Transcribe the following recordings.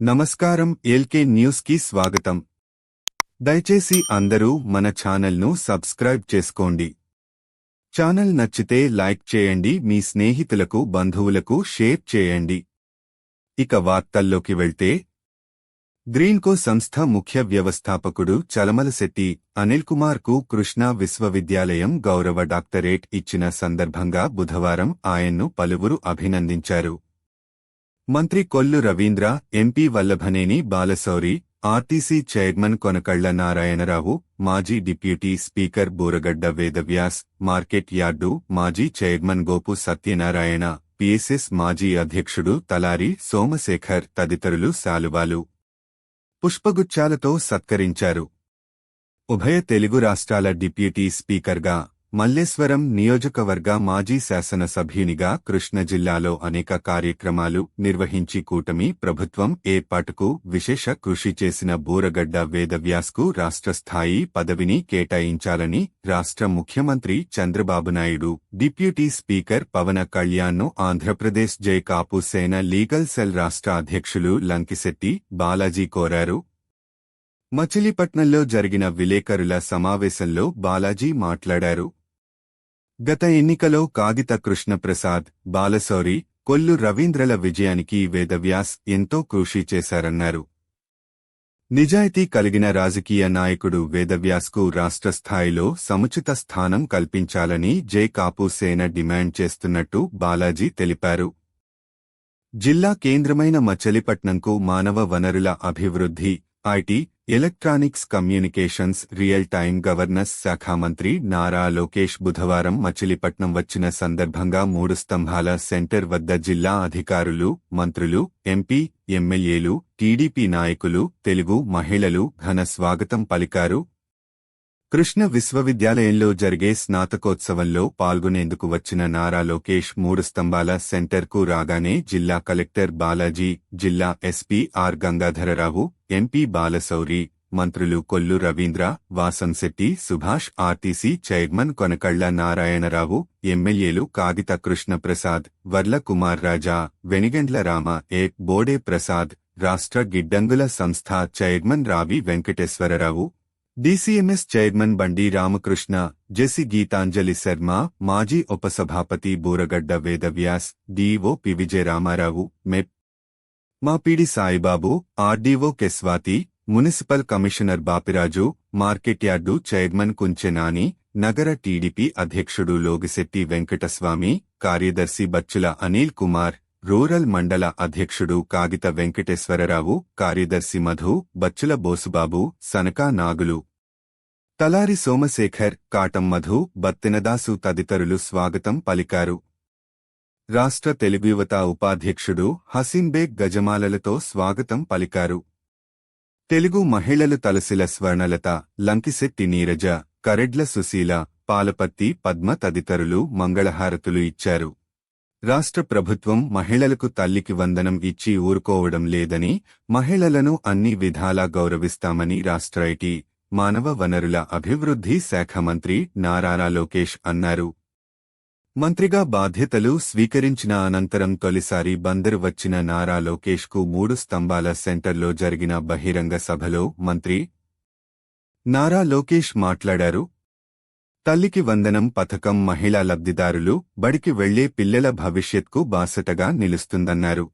నమస్కారం ఎల్కే న్యూస్కి స్వాగతం. దయచేసి అందరూ మన ఛానల్ను సబ్స్క్రైబ్ చేసుకోండి. ఛానల్ నచ్చితే లైక్ చేయండి మీ స్నేహితులకు బంధువులకు షేర్ చేయండి. ఇక వార్తల్లోకి వెళ్తే గ్రీన్కో సంస్థ ముఖ్య వ్యవస్థాపకుడు చలమలశెట్టి అనిల్ కుమార్కు కృష్ణా విశ్వవిద్యాలయం గౌరవ డాక్టరేట్ ఇచ్చిన సందర్భంగా బుధవారం ఆయన్ను పలువురు అభినందించారు. మంత్రి Kollu Ravindra MP Vallabhaneni Balashowry RTC chairman Konakalla Narayanarao మాజీ deputy speaker Buragadda Vedavyas market yard మాజీ చైర్మన్ గోపు సత్యనారాయణ పిఎస్ఎస్ మాజీ అధ్యక్షుడు తలారి సోమశేఖర్ తదితరులు శాలువాలు. పుష్పగుచ్చాలతో సత్కరించారు. ఉభయ తెలుగు రాష్ట్రాల డిప్యూటీ స్పీకర్గా మల్లేశ్వరం నియోజకవర్గ మాజీ శాసనసభ్యునిగా కృష్ణ జిల్లాలో అనేక కార్యక్రమాలు నిర్వహించి కూటమి ప్రభుత్వం ఏర్పాటుకు విశేష కృషి చేసిన బూరగడ్డ వేదవ్యాస్కు రాష్ట్ర స్థాయి పదవిని కేటాయించాలని రాష్ట్ర ముఖ్యమంత్రి చంద్రబాబు నాయుడు డిప్యూటీ స్పీకర్ పవన కళ్యాణ్ను ఆంధ్రప్రదేశ్ జై కాపు సేన లీగల్ సెల్ రాష్ట్ర అధ్యక్షులు లంకిశెట్టి బాలాజీ కోరారు. మచిలీపట్నంలో జరిగిన విలేకరుల సమావేశంలో బాలాజీ మాట్లాడారు. గత ఎన్నికలో కాగిత కృష్ణప్రసాద్ బాలశౌరి కొల్లు రవీంద్రల విజయానికి వేదవ్యాస్ ఎంతో కృషి చేశారన్నారు. నిజాయితీ కలిగిన రాజకీయ నాయకుడు వేదవ్యాస్కు రాష్ట్ర స్థాయిలో సముచిత స్థానం కల్పించాలని జై. కాపు సేన డిమాండ్ చేస్తున్నట్టు బాలాజీ తెలిపారు. జిల్లా కేంద్రమైన మచిలీపట్నంకు మానవ వనరుల అభివృద్ధి IT electronics communications real time governance శాఖ మంత్రి నారా లోకేష్ బుధవారం మచిలీపట్నం వచ్చిన సందర్భంగా మూడు స్తంభాల సెంటర్ వద్ద జిల్లా అధికారులు మంత్రులు ఎంపీ ఎమ్మెల్యేలు టీడీపీ నాయకులు తెలుగు మహిళలు ఘన స్వాగతం పలికారు కృష్ణ విశ్వవిద్యాలయంలో జరిగే స్నాతకోత్సవంలో పాల్గొనేందుకు వచ్చిన నారా లోకేష్ మూడు స్తంభాల సెంటర్కు రాగానే జిల్లా కలెక్టర్ బాలాజీ జిల్లా SP R Gangadhararao MP Balashowry మంత్రులు కొల్లు రవీంద్ర వాసంశెట్టి సుభాష్ ఆర్టీసీ చైర్మన్ కొనకళ్ళ నారాయణరావు ఎమ్మెల్యేలు కాగిత కృష్ణప్రసాద్ వర్ల కుమార్ రాజా వెనిగండ్ల రామ ఏ బోడే ప్రసాద్ రాష్ట్ర గిడ్డంగుల సంస్థ చైర్మన్ రావి వెంకటేశ్వరరావు డిసిఎంఎస్ చైర్మన్ బండి రామకృష్ణ జెసి గీతాంజలి శర్మ మాజీ ఉపసభాపతి బూరగడ్డ వేదవ్యాస్ డీఓ పి విజయరామారావు మెప్ మాపీడి Saibabu RDO K Swathi municipal commissioner Bapiraju market yard chairman Kunchenani నగర టీడీపీ అధ్యక్షుడు లోగిశెట్టి వెంకటస్వామి కార్యదర్శి బచ్చుల అనిల్ కుమార్ రూరల్ మండల అధ్యక్షుడు కాగిత వెంకటేశ్వరరావు కార్యదర్శి మధు బచ్చుల బోసుబాబు సనకా నాగులు. తలారి సోమశేఖర్ కాటం మధు బత్తెనదాసు తదితరులు స్వాగతం పలికారు. రాష్ట్ర తెలుగు యువత ఉపాధ్యక్షుడు హసీన్బేగ్ గజమాలలతో స్వాగతం పలికారు. తెలుగు మహిళలు తలసిల స్వర్ణలత లంకిశెట్టి నీరజ కరెడ్ల సుశీల పాలపత్తి పద్మ తదితరులు మంగళహారతులు ఇచ్చారు. రాష్ట్ర ప్రభుత్వం మహిళలకు తల్లికి వందనం ఇచ్చి ఊరుకోవడం లేదని మహిళలను అన్ని విధాలా గౌరవిస్తామని రాష్ట్ర ఐటీ మానవ వనరుల అభివృద్ధి శాఖ మంత్రి నారారా లోకేష్ అన్నారు. మంత్రిగా బాధ్యతలు స్వీకరించిన అనంతరం తొలిసారి బందరు వచ్చిన నారా లోకేష్కు మూడు స్తంభాల సెంటర్లో జరిగిన బహిరంగ సభలో మంత్రి నారా లోకేష్ మాట్లాడారు. తల్లికి వందనం పథకం మహిళా లబ్ధిదారులు బడికి వెళ్ళే పిల్లల భవిష్యత్కు బాసటగా నిలుస్తుందన్నారు.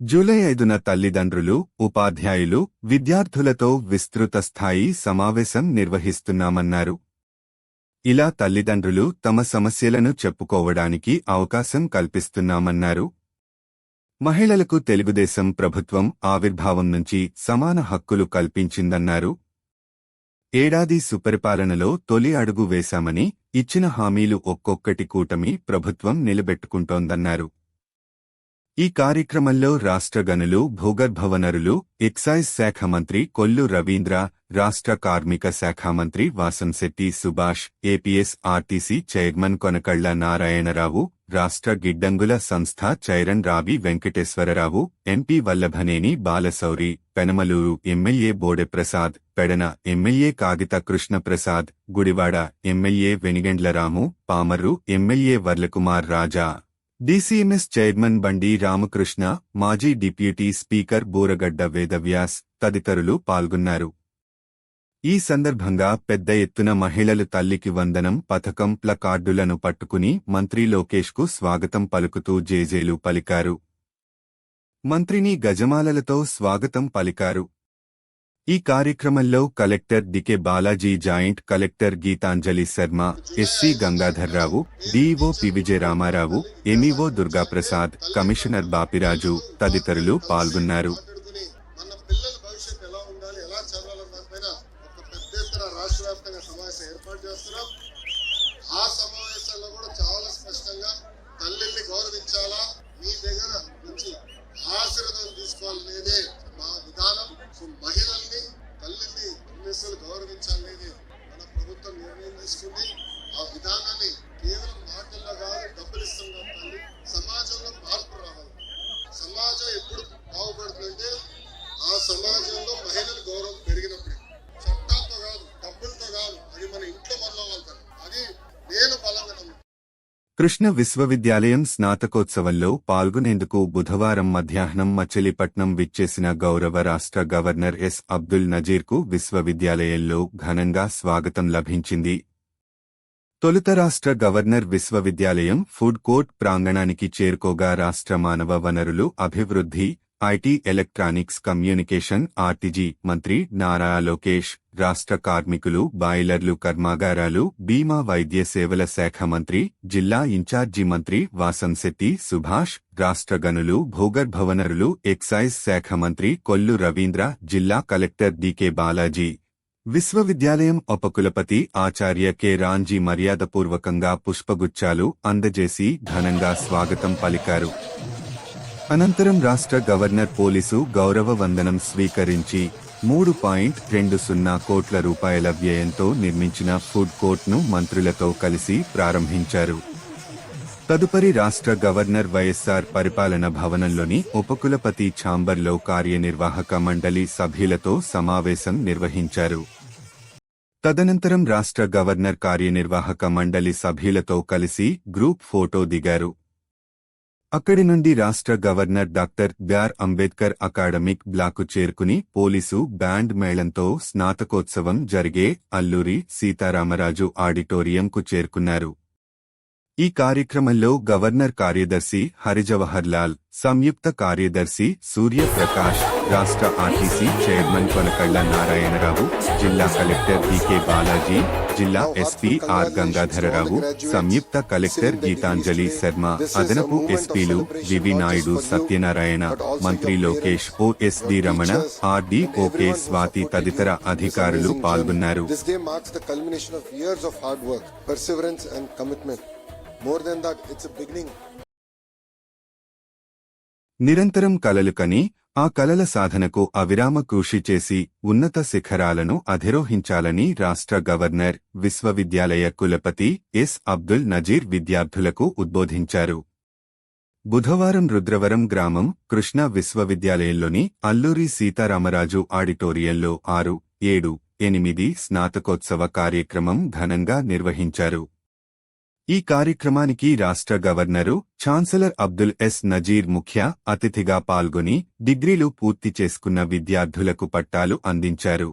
జూలై ఐదున తల్లిదండ్రులు ఉపాధ్యాయులు విద్యార్థులతో విస్తృత స్థాయి సమావేశం నిర్వహిస్తున్నామన్నారు. ఇలా తల్లిదండ్రులు తమ సమస్యలను చెప్పుకోవడానికి అవకాశం కల్పిస్తున్నామన్నారు. మహిళలకు తెలుగుదేశం ప్రభుత్వం ఆవిర్భావం నుంచి సమాన హక్కులు కల్పించిందన్నారు. ఏడాది సుపరిపాలనలో తొలి అడుగు వేశామని ఇచ్చిన హామీలు ఒక్కొక్కటి కూటమి ప్రభుత్వం నిలబెట్టుకుంటోందన్నారు. ఈ కార్యక్రమంలో రాష్ట్ర గనులు భూగర్భ వనరులు ఎక్సైజ్ శాఖ మంత్రి కొల్లు రవీంద్ర రాష్ట్ర కార్మిక శాఖ మంత్రి Vasamsetti Subhash APS RTC chairman Konakalla Narayanarao రాష్ట్ర గిడ్డంగుల సంస్థ chairman Ravi Venkateswararao MP Vallabhaneni Balashowry Penamaluru MLA Bodeprasad Pedana MLA Kagita Krishnaprasad Gudivada MLA Venigandlaramu Pamarru MLA Varlakumar Raja. DCMS chairman Bandi Ramakrishna మాజీ deputy speaker Buragadda Vedavyas తదితరులు పాల్గొన్నారు. ఈ సందర్భంగా పెద్ద ఎత్తున మహిళలు తల్లికి వందనం పథకం ప్లకార్డులను పట్టుకుని మంత్రి లోకేష్కు స్వాగతం పలుకుతూ జేజేలు పలికారు. మంత్రిని గజమాలలతో స్వాగతం పలికారు. ఈ కార్యక్రమంలో collector DK Balaji joint collector Geetanjali Sharma SP Gangadharrao DEO P Vijaya Ramarao MEO Durgaprasad commissioner Bapiraju తదితరులు పాల్గొన్నారు. కృష్ణ విశ్వవిద్యాలయం స్నాతకోత్సవంలో పాల్గొనేందుకు బుధవారం మధ్యాహ్నం మచిలీపట్నం విచ్చేసిన గౌరవ రాష్ట్ర గవర్నర్ ఎస్. అబ్దుల్ నజీర్కు విశ్వవిద్యాలయంలో ఘనంగా స్వాగతం లభించింది. తొలుత రాష్ట్ర గవర్నర్ విశ్వవిద్యాలయం ఫుడ్ కోర్ట్ ప్రాంగణానికి చేరుకోగా రాష్ట్ర మానవ వనరులు అభివృద్ధి ఐటీ ఎలక్ట్రానిక్స్ కమ్యూనికేషన్ ఆర్టీజీ మంత్రి నారా లోకేష్ రాష్ట్ర కార్మికులు బాయిలర్లు కర్మాగారాలు బీమా వైద్య సేవల శాఖ మంత్రి జిల్లా ఇన్ఛార్జి మంత్రి వాసంశెట్టి సుభాష్ రాష్ట్ర గనులు భూగర్భ వనరులు ఎక్సైజ్ శాఖ మంత్రి కొల్లు రవీంద్ర జిల్లా కలెక్టర్ డికే బాలాజీ. విశ్వవిద్యాలయం ఉపకులపతి ఆచార్య కె రాంజీ మర్యాదపూర్వకంగా పుష్పగుచ్చాలు అందజేసి ఘనంగా స్వాగతం పలికారు. అనంతరం రాష్ట్ర గవర్నర్ పోలీసు గౌరవ వందనం స్వీకరించి మూడు పాయింట్ రెండు సున్నా కోట్ల రూపాయల వ్యయంతో నిర్మించిన ఫుడ్ కోర్ట్ను మంత్రులతో కలిసి ప్రారంభించారు. తదుపరి రాష్ట్ర గవర్నర్ వైఎస్ఆర్ పరిపాలన భవనంలోని ఉపకులపతి ఛాంబర్లో కార్యనిర్వాహక మండలి సభ్యులతో సమావేశం నిర్వహించారు. తదనంతరం రాష్ట్ర గవర్నర్ కార్యనిర్వాహక మండలి సభ్యులతో కలిసి గ్రూప్ ఫోటో దిగారు. అక్కడి నుండి రాష్ట్ర governor doctor BR Ambedkar academic block చేరుకుని పోలీసు బ్యాండ్ మేళంతో స్నాతకోత్సవం జరిగే అల్లూరి సీతారామరాజు ఆడిటోరియంకు చేరుకున్నారు. ఈ కార్యక్రమంలో గవర్నర్ కార్యదర్శి హరిజవహర్ లాల్ సంయుక్త కార్యదర్శి సూర్యప్రకాష్ రాష్ట్ర ఆర్టీసీ చైర్మన్ కొనకళ్ళ నారాయణరావు జిల్లా కలెక్టర్ డికే బాలాజీ జిల్లా ఎస్పీ ఆర్. గంగాధరరావు సంయుక్త కలెక్టర్ గీతాంజలి శర్మ అదనపు ఎస్పీలు వివి నాయుడు సత్యనారాయణ మంత్రి Lokesh OSD Ramana RD O K Swathi తదితర అధికారులు పాల్గొన్నారు. More than that it's beginning నిరంతరం కలలు కని ఆ కలల సాధనకు అవిరామ కృషి చేసి ఉన్నత శిఖరాలను అధిరోహించాలని రాష్ట్ర గవర్నర్ విశ్వవిద్యాలయ కులపతి ఎస్. అబ్దుల్ నజీర్ విద్యార్థులకు ఉద్బోధించారు. బుధవారం రుద్రవరం గ్రామం కృష్ణ విశ్వవిద్యాలయంలోని అల్లూరి సీతారామరాజు ఆడిటోరియంలో ఆరు ఏడు ఎనిమిది స్నాతకోత్సవ కార్యక్రమం ఘనంగా నిర్వహించారు. ఈ కార్యక్రమానికి రాష్ట్ర governor chancellor Abdul S Nazeer ముఖ్య అతిథిగా పాల్గొని డిగ్రీలు పూర్తి చేసుకున్న విద్యార్థులకు పట్టాలు అందించారు.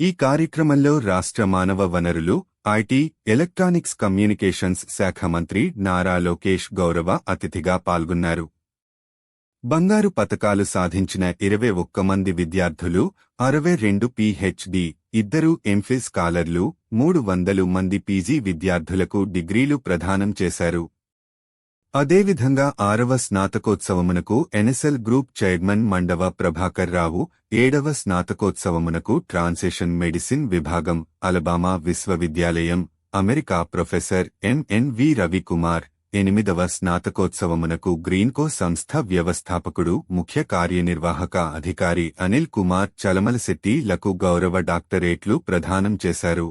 ఈ కార్యక్రమంలో రాష్ట్ర మానవ వనరులు ఐటీ ఎలక్ట్రానిక్స్ కమ్యూనికేషన్స్ శాఖ మంత్రి నారా లోకేష్ గౌరవ అతిథిగా పాల్గొన్నారు. బంగారు పతకాలు సాధించిన ఇరవై ఒక్క మంది విద్యార్థులు అరవై రెండు పీహెచ్డి ఇద్దరు ఎంఫిల్ స్కాలర్లు మూడు వందలు మంది పీజీ విద్యార్థులకు డిగ్రీలు ప్రదానం చేశారు. అదేవిధంగా ఆరవ స్నాతకోత్సవమునకు NSL group chairman Mandava Prabhakar Rao ఏడవ స్నాతకోత్సవమునకు ట్రాన్సేషన్ మెడిసిన్ విభాగం అలబామా విశ్వవిద్యాలయం అమెరికా ప్రొఫెసర్ ఎంఎన్వి రవికుమార్ ఎనిమిదవ స్నాతకోత్సవమునకు గ్రీన్కో సంస్థ వ్యవస్థాపకుడు ముఖ్య కార్యనిర్వాహక అధికారి అనిల్ కుమార్ చలమలశెట్టి లకు గౌరవ డాక్టరేట్లు ప్రదానం చేశారు.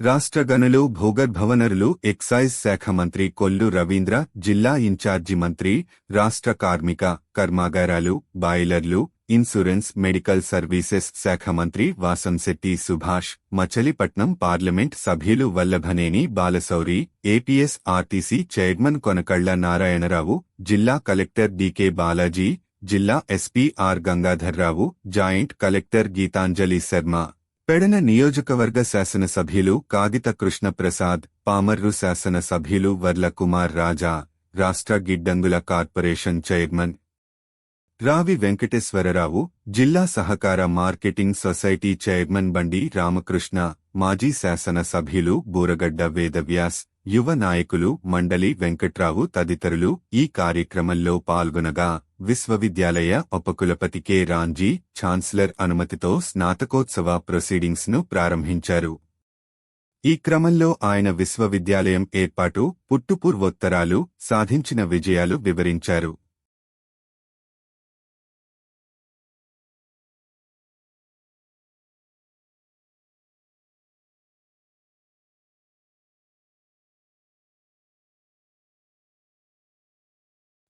రాష్ట్ర గనులు భూగర్భవనరులు ఎక్సైజ్ శాఖ మంత్రి కొల్లు రవీంద్ర జిల్లా ఇన్ఛార్జి మంత్రి రాష్ట్ర కార్మిక కర్మాగారాలు బాయిలర్లు ఇన్సూరెన్స్ మెడికల్ సర్వీసెస్ శాఖ మంత్రి వాసంశెట్టి సుభాష్ మచలిపట్నం పార్లమెంట్ సభ్యులు Vallabhaneni Balashowry APS RTC chairman Konakalla Narayanarao జిల్లా కలెక్టర్ డికే బాలాజీ జిల్లా SP R Gangadharrao joint collector Geetanjali Sharma. Pedana నియోజకవర్గ శాసనసభ్యులు కాగిత కృష్ణప్రసాద్ పామర్రు శాసనసభ్యులు వర్ల కుమార్ రాజా రాష్ట్ర గిడ్డంగుల కార్పొరేషన్ చైర్మన్ రావి వెంకటేశ్వరరావు జిల్లా సహకార marketing society chairman Bandi Ramakrishna మాజీ శాసన సభ్యులు బూరగడ్డ వేదవ్యాస్ యువ నాయకులు మండలి వెంకట్రావు తదితరులు ఈ కార్యక్రమంలో పాల్గొనగా విశ్వవిద్యాలయ ఉపకులపతి కె. రాంజీ ఛాన్సలర్ అనుమతితో స్నాతకోత్సవ ప్రొసీడింగ్స్ను ప్రారంభించారు. ఈ క్రమంలో ఆయన విశ్వవిద్యాలయం ఏర్పాటు పుట్టుపూర్వోత్తరాలు సాధించిన విజయాలు వివరించారు.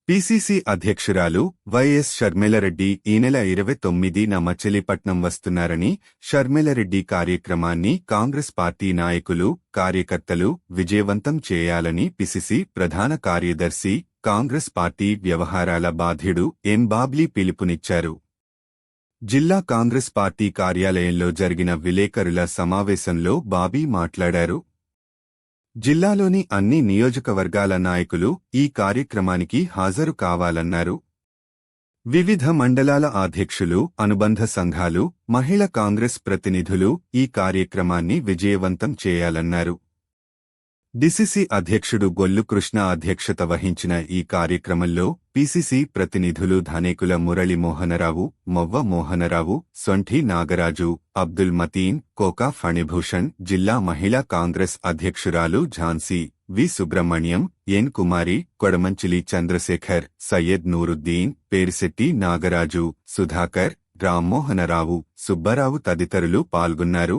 పిసిసి అధ్యక్షురాలు వైఎస్ షర్మిలరెడ్డి ఈ నెల ఇరవై తొమ్మిదిన మచిలీపట్నం వస్తున్నారని షర్మిలరెడ్డి కార్యక్రమాన్ని కాంగ్రెస్ పార్టీ నాయకులు కార్యకర్తలు విజయవంతం చేయాలని పిసిసి ప్రధాన కార్యదర్శి కాంగ్రెస్ పార్టీ వ్యవహారాల బాధ్యుడు ఎం బాబ్లీ పిలుపునిచ్చారు. జిల్లా కాంగ్రెస్ పార్టీ కార్యాలయంలో జరిగిన విలేకరుల సమావేశంలో బాబీ మాట్లాడారు. జిల్లాలోని అన్ని నియోజకవర్గాల నాయకులు ఈ కార్యక్రమానికి హాజరు కావాలన్నారు. వివిధ మండలాల అధ్యక్షులు అనుబంధ సంఘాలు మహిళ కాంగ్రెస్ ప్రతినిధులు ఈ కార్యక్రమాన్ని విజయవంతం చేయాలన్నారు. డిసిసి అధ్యక్షుడు గొల్లు కృష్ణ అధ్యక్షత వహించిన ఈ కార్యక్రమంలో పిసిసి ప్రతినిధులు ధనేకుల మురళి మోహనరావు మొవ్వ మోహనరావు సొంఠి నాగరాజు అబ్దుల్ మతీన్ కోకా ఫణిభూషణ్ జిల్లా మహిళా కాంగ్రెస్ అధ్యక్షురాలు ఝాన్సీ వి. సుబ్రహ్మణ్యం ఎన్. కుమారి కొడమంచిలి చంద్రశేఖర్ సయ్యద్ నూరుద్దీన్ పేరిశెట్టి నాగరాజు సుధాకర్ రామ్మోహనరావు సుబ్బారావు తదితరులు పాల్గొన్నారు.